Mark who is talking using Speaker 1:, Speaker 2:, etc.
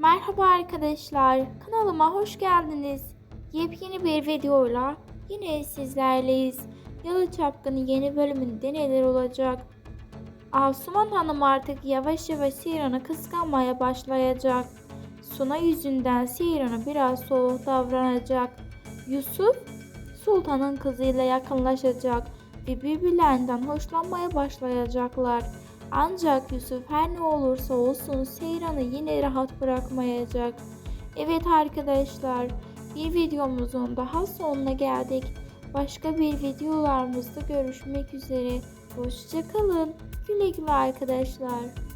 Speaker 1: Merhaba arkadaşlar, kanalıma hoş geldiniz. Yepyeni bir videoyla yine sizlerleyiz. Yalı Çapkını yeni bölümünde neler olacak? Asuman Hanım artık yavaş yavaş Seyran'ı kıskanmaya başlayacak. Suna yüzünden Seyran'a biraz soğuk davranacak. Yusuf, Sultan'ın kızıyla yakınlaşacak ve birbirlerinden hoşlanmaya başlayacaklar. Ancak Yusuf her ne olursa olsun Seyran'ı yine rahat bırakmayacak. Evet arkadaşlar, bir videomuzun daha sonuna geldik. Başka bir videolarımızda görüşmek üzere. Hoşçakalın. Güle güle arkadaşlar.